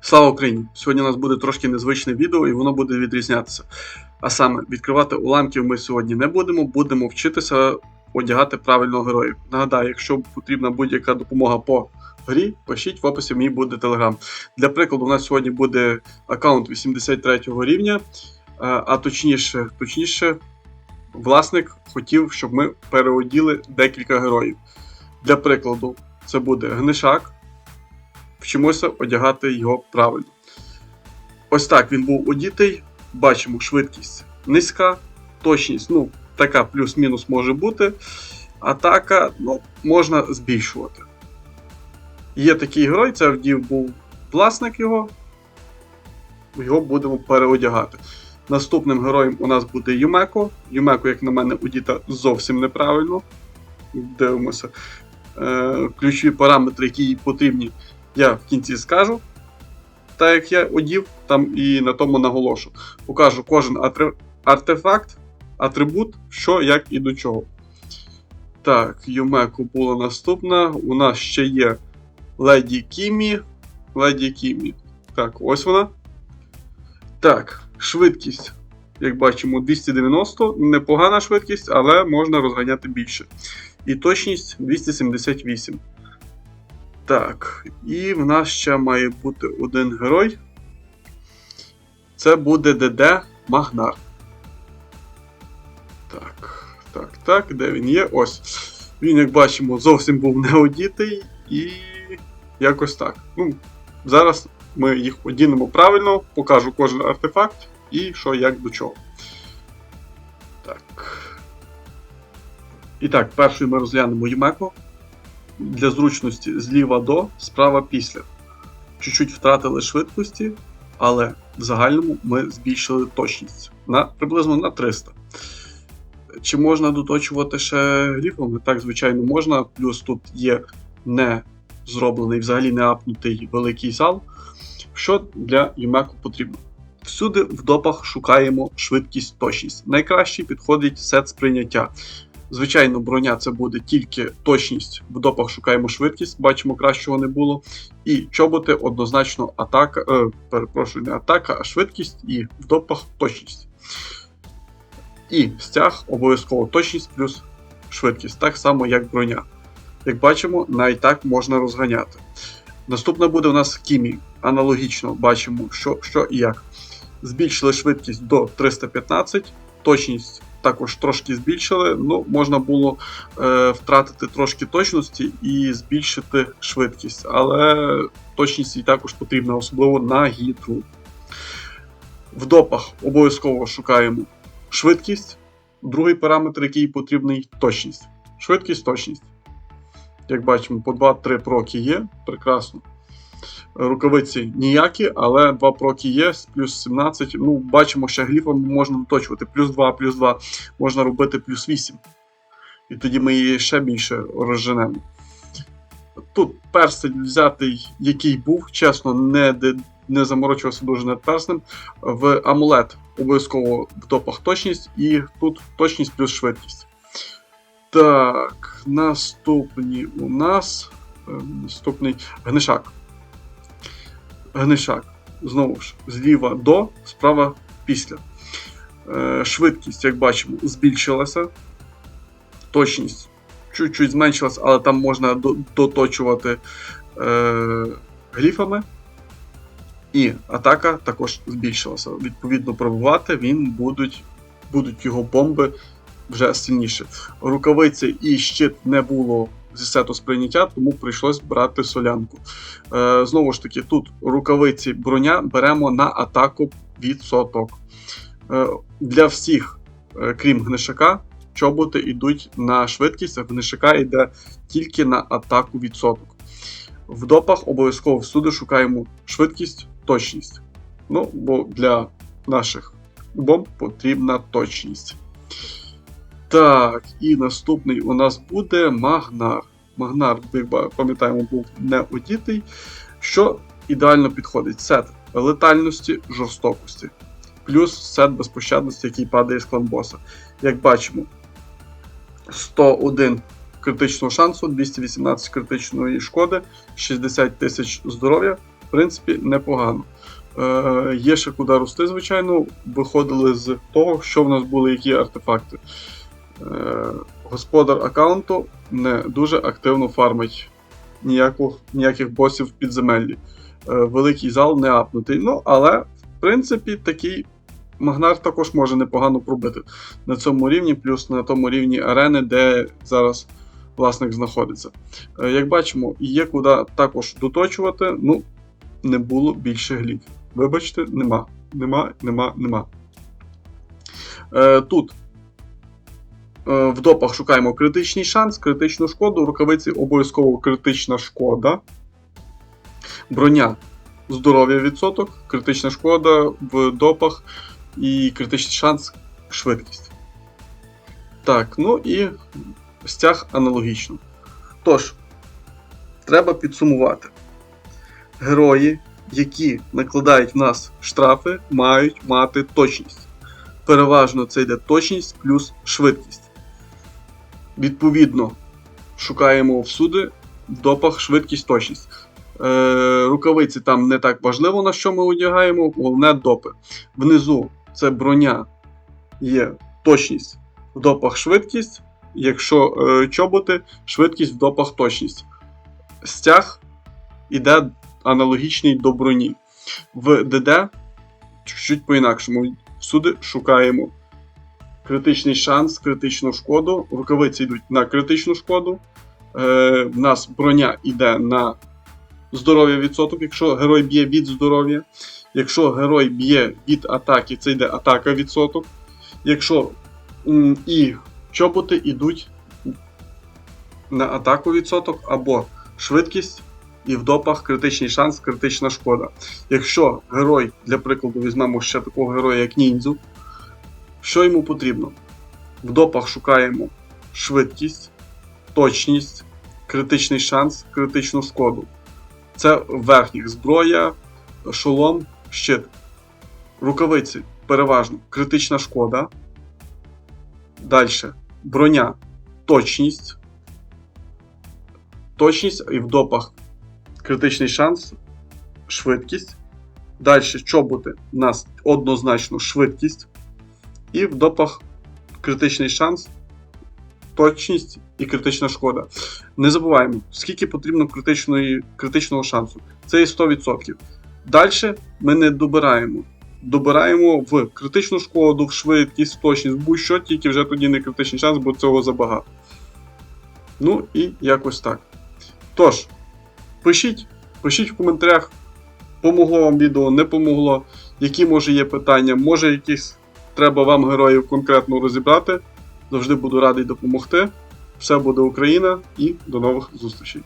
Слава Україні! Сьогодні у нас буде трошки незвичне відео і воно буде відрізнятися. А саме, відкривати уламків ми сьогодні не будемо, будемо вчитися одягати правильно героїв. Нагадаю, якщо потрібна будь-яка допомога по грі, пишіть в описі мій буде телеграм. Для прикладу, у нас сьогодні буде аккаунт 83 рівня, а точніше, точніше, власник хотів, щоб ми переоділи декілька героїв. Для прикладу, це буде Гнишак. Вчимося одягати його правильно. Ось так він був одітий. Бачимо швидкість низька, точність, ну, така плюс-мінус може бути. Атака ну, можна збільшувати. Є такий герой, це вдів був власник його. Його будемо переодягати. Наступним героєм у нас буде Юмеко. Юмеко, як на мене, одіта зовсім неправильно. Дивимося. Е, ключові параметри, які їй потрібні, я в кінці скажу. Так як я одів, там і на тому наголошу. Покажу кожен артефакт, атрибут, що, як і до чого. Так, Юмеко була наступна. У нас ще є Леді Кімі. Леді Кімі. Так, ось вона. Так, швидкість. Як бачимо, 290. Непогана швидкість, але можна розганяти більше. І точність 278. Так, і в нас ще має бути один герой. Це буде ДД Магнар. Так, так, так, де він є? Ось. Він, як бачимо, зовсім був не одітий і якось так. Ну, Зараз ми їх одінемо правильно, покажу кожен артефакт і що як до чого. Так. І так, першою ми розглянемо Юмеко для зручності зліва до, справа після. Чуть-чуть втратили швидкості, але в загальному ми збільшили точність на приблизно на 300. Чи можна доточувати ще гліфами? Так, звичайно, можна. Плюс тут є не зроблений, взагалі не апнутий великий зал. Що для Юмеку потрібно? Всюди в допах шукаємо швидкість, точність. Найкраще підходить сет сприйняття. Звичайно, броня це буде тільки точність. В допах шукаємо швидкість, бачимо, кращого не було. І чоботи однозначно атака, е, перепрошую, не атака, а швидкість, і в допах точність. І стяг обов'язково точність плюс швидкість, так само, як броня. Як бачимо, навіть так можна розганяти. Наступна буде у нас Кімі. Аналогічно бачимо, що, що і як. Збільшили швидкість до 315, точність також трошки збільшили. Ну, можна було е, втратити трошки точності і збільшити швидкість, але точність і також потрібна, особливо на гідру. В допах обов'язково шукаємо швидкість. Другий параметр, який потрібний точність. Швидкість, точність. Як бачимо, по 2-3 проки є. Прекрасно. Рукавиці ніякі, але 2 проки є, плюс 17. Ну, бачимо, що гліфом можна доточувати. Плюс 2, плюс 2, можна робити плюс 8. І тоді ми її ще більше розженемо. Тут перстень взятий, який був, чесно, не, не заморочувався дуже над перстнем. В амулет обов'язково в топах точність, і тут точність плюс швидкість. Так, наступні у нас. е, Наступний гнишак. Гнишак. Знову ж, зліва до, справа після. Е, швидкість, як бачимо, збільшилася. Точність чуть-чуть зменшилась, але там можна доточувати е, гліфами. І атака також збільшилася. Відповідно, пробувати він будуть, будуть його бомби вже сильніше. Рукавиці і щит не було зі сету сприйняття, тому прийшлось брати солянку. Е, знову ж таки, тут рукавиці броня беремо на атаку відсоток. Е, для всіх, е, крім гнишака, чоботи йдуть на швидкість, а гнишака йде тільки на атаку відсоток. В допах обов'язково всюди шукаємо швидкість, точність. Ну, бо для наших бомб потрібна точність. Так, і наступний у нас буде Магнар. Магнар, ба- пам'ятаємо, був не одітий, що ідеально підходить сет летальності, жорстокості. плюс сет безпощадності, який падає з кланбоса. Як бачимо, 101 критичного шансу, 218 критичної шкоди, 60 тисяч здоров'я. В принципі, непогано. Е, є ще куди рости, звичайно. Виходили з того, що в нас були які артефакти. Е, господар аккаунту не дуже активно фармить ніяку, ніяких босів в підземеллі. Е, великий зал не апнутий. Ну, але, в принципі, такий Магнар також може непогано пробити на цьому рівні, плюс на тому рівні арени, де зараз власник знаходиться. Е, Як бачимо, є куди також доточувати, ну, не було більше глів. Вибачте, нема. Нема, нема, нема. Тут в допах шукаємо критичний шанс, критичну шкоду, рукавиці обов'язково критична шкода. Броня здоров'я відсоток, критична шкода в допах і критичний шанс швидкість. Так, ну і стяг аналогічно. Тож, треба підсумувати. Герої, які накладають в нас штрафи, мають мати точність. Переважно це йде точність плюс швидкість. Відповідно, шукаємо всюди допах швидкість, точність. Е, рукавиці там не так важливо, на що ми одягаємо, головне допи. Внизу це броня є точність, допах швидкість. Якщо е, чоботи, швидкість допах точність. Стяг іде аналогічний до броні. В ДД чуть-чуть по-інакшому. Всюди шукаємо критичний шанс, критичну шкоду. Рукавиці йдуть на критичну шкоду. Е, в нас броня йде на здоров'я відсоток, якщо герой б'є від здоров'я. Якщо герой б'є від атаки, це йде атака відсоток. Якщо і чоботи йдуть на атаку відсоток або швидкість, і в допах критичний шанс, критична шкода. Якщо герой, для прикладу, візьмемо ще такого героя, як ніндзю, що йому потрібно? В допах шукаємо швидкість, точність, критичний шанс, критичну шкоду. Це верхніх зброя, шолом, щит. Рукавиці переважно критична шкода. Далі броня, точність. Точність і в допах критичний шанс, швидкість. Далі чоботи у нас однозначно швидкість. І в допах критичний шанс, точність і критична шкода. Не забуваємо, скільки потрібно критичної, критичного шансу. Це є 100%. Далі ми не добираємо. Добираємо в критичну шкоду, в швидкість, точність, будь-що, тільки вже тоді не критичний шанс, бо цього забагато. Ну і якось так. Тож, пишіть, пишіть в коментарях, помогло вам відео, не помогло, які може є питання, може якісь треба вам героїв конкретно розібрати. Завжди буду радий допомогти. Все буде Україна і до нових зустрічей.